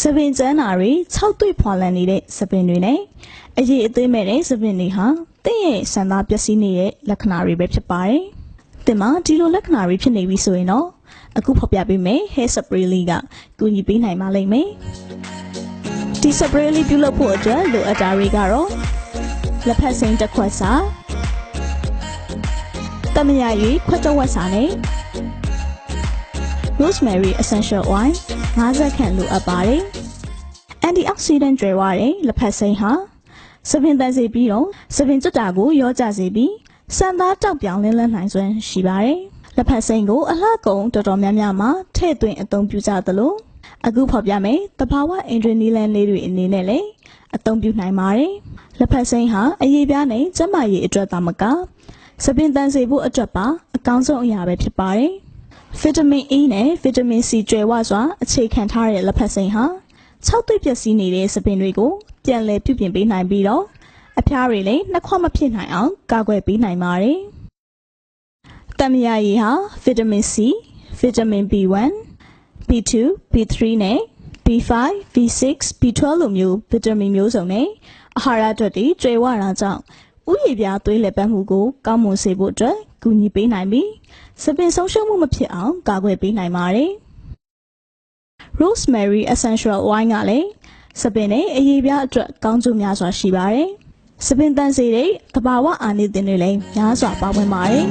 စပင်ကျန်းနာတွေ6တွေ့ဖွာလန်နေတဲ့စပင်တွေနဲ့အရေးအသေးမဲ့တဲ့စပင်တွေဟာတင့်ရဲ့ဆန္ဒပျက်စီးနေတဲ့လက္ခဏာတွေပဲဖြစ်ပါတယ်။တင်မှာဒီလိုလက္ခဏာတွေဖြစ်နေပြီဆိုရင်တော့အခုဖော်ပြပေးမယ် hair spray လေးကကူညီပေးနိုင်ပါလိမ့်မယ်။ဒီ spray လေးပြုလုပ်ဖို့အတွက်လိုအပ်တာတွေကတော့လက်ဖက်စိမ်းတစ်ခွက်စာတမယာ၍ခွက်တစ်ဝက်စာနဲ့ rosemary essential oil 50ခန့်လိုအပ်ပါတယ်။ antioxidant ကျွဲဝတဲ့လက်ဖက်စိမ်းဟာစပင်တန်စေပြီးတော့စပင်ကျွတ်တာကိုရောကြစေပြီးစံသားတောက်ပြောင်လင်းလန်းနိုင်စွမ်းရှိပါတယ်။လက်ဖက်စိမ်းကိုအလှကုန်တော်တော်များများမှာထည့်သွင်းအသုံးပြုကြသလိုအခုဖော်ပြမယ်တဘာဝအင်ဒရီနီလန်လေးတွေအနေနဲ့လည်းအသုံးပြုနိုင်ပါတယ်။လက်ဖက်စိမ်းဟာအရေးပြားနဲ့ကျန်းမာရေးအတွက်သာမကစပင်တန်စေဖို့အတွက်ပါအကောင်းဆုံးအရာပဲဖြစ်ပါတယ်။ ဗီတာမင် E နဲ့ဗီတာမင် C ကျွဲဝစွာအခြေခံထားတဲ့လက်ဖက်စိမ်းဟာ6သွေးပျက်စီးနေတဲ့စပင်တွေကိုပြန်လည်ပြုပြင်ပေးနိုင်ပြီးတော့အဖျားတွေလည်းနှက်ခွမဖြစ်နိုင်အောင်ကာကွယ်ပေးနိုင်ပါတယ်။တမယာရည်ဟာဗီတာမင် C ဗီတာမင် B1 B2 B3 နဲ့ B5 B6 B12 လိုမျိုးဗီတာမင်မျိုးစုံနဲ့အာဟာရဓာတ်တွေကျွဲဝတာကြောင့်ဥယျာဉ်ပြားသွေးလည်ပတ်မှုကိုကောင်းမွန်စေဖို့အတွက် ကူညီပေးနိုင်ပြီးစပင်ဆုံးရှုံးမှုမဖြစ်အောင်ကာကွယ်ပေးနိုင်ပါတယ်။ Rosemary essential oil ကလည်းစပင်နဲ့အရေးပြားအတွက်ကောင်းကျိုးများစွာရှိပါတယ်။စပင်တန်စေတဲ့တဘာဝအာနိသင်တွေလည်းများစွာပါဝင်ပါတယ်။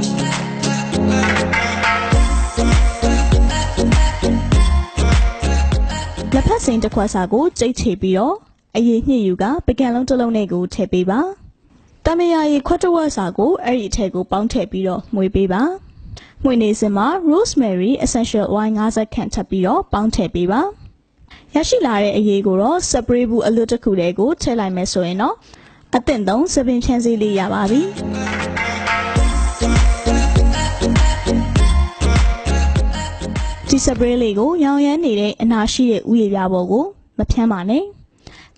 လက်ဖက်စိမ်းတစ်ခွက်စာကိုကြိတ်ချေပြီးတော့အရေးညှစ်ယူကပကံလုံးတစ်လုံးနဲ့ကိုထည့်ပေးပါ။တ မယာရီခွက်တစ်ဝက်စာကိုအဲ့ဒီအထက်ကိုပေါင်းထည့်ပြီးတော့မှုေးပေးပါ။မှုေးနေစင်မှာ rosemary essential oil 50ခန့်ထပ်ပြီးတော့ပေါင်းထည့်ပေးပါ။ရရှိလာတဲ့အရေးကိုတော့ spray ဘူးအလွတ်တစ်ခုတည်းကိုထည့်လိုက်မယ်ဆိုရင်တော့အသင့်ဆုံးစပင်ဖြန်းစည်းလေးရပါပြီ။ဒီ spray လေးကိုရောင်ရမ်းနေတဲ့အနာရှိတဲ့ဥယျာဉ်ပြပေါ်ကိုမဖြန်းပါနဲ့။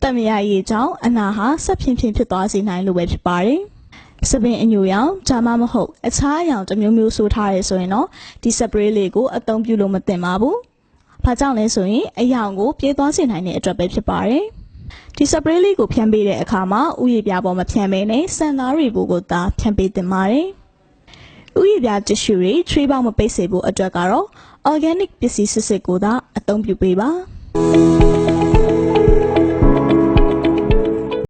တမယာရည်ကြောင့်အနာဟာဆက်ဖြင်းဖြင်းဖြစ်သွားစေနိုင်လို့ပဲဖြစ်ပါတယ်။စပင်အညိုရောင်ဒါမှမဟုတ်အခြားအရောင်တစ်မျိုးမျိုးဆိုထားရဲဆိုရင်တော့ဒီ spray လေးကိုအသုံးပြုလို့မသင့်ပါဘူး။ဘာကြောင့်လဲဆိုရင်အရောင်ကိုပြေးသွားစေနိုင်တဲ့အတွက်ပဲဖြစ်ပါတယ်။ဒီ spray လေးကိုဖြန်းပေးတဲ့အခါမှာဥယျာဉ်ပြပေါ်မဖြန်းဘဲနဲ့စံသားတွေပေါ်ကိုသာဖြန်းပေးသင့်ပါတယ်။ဥယျာဉ်ပြ tissue တွေ tray ပေါက်မပိတ်စေဖို့အတွက်ကတော့ organic ပစ္စည်းစစ်စစ်ကိုသာအသုံးပြုပေးပါ။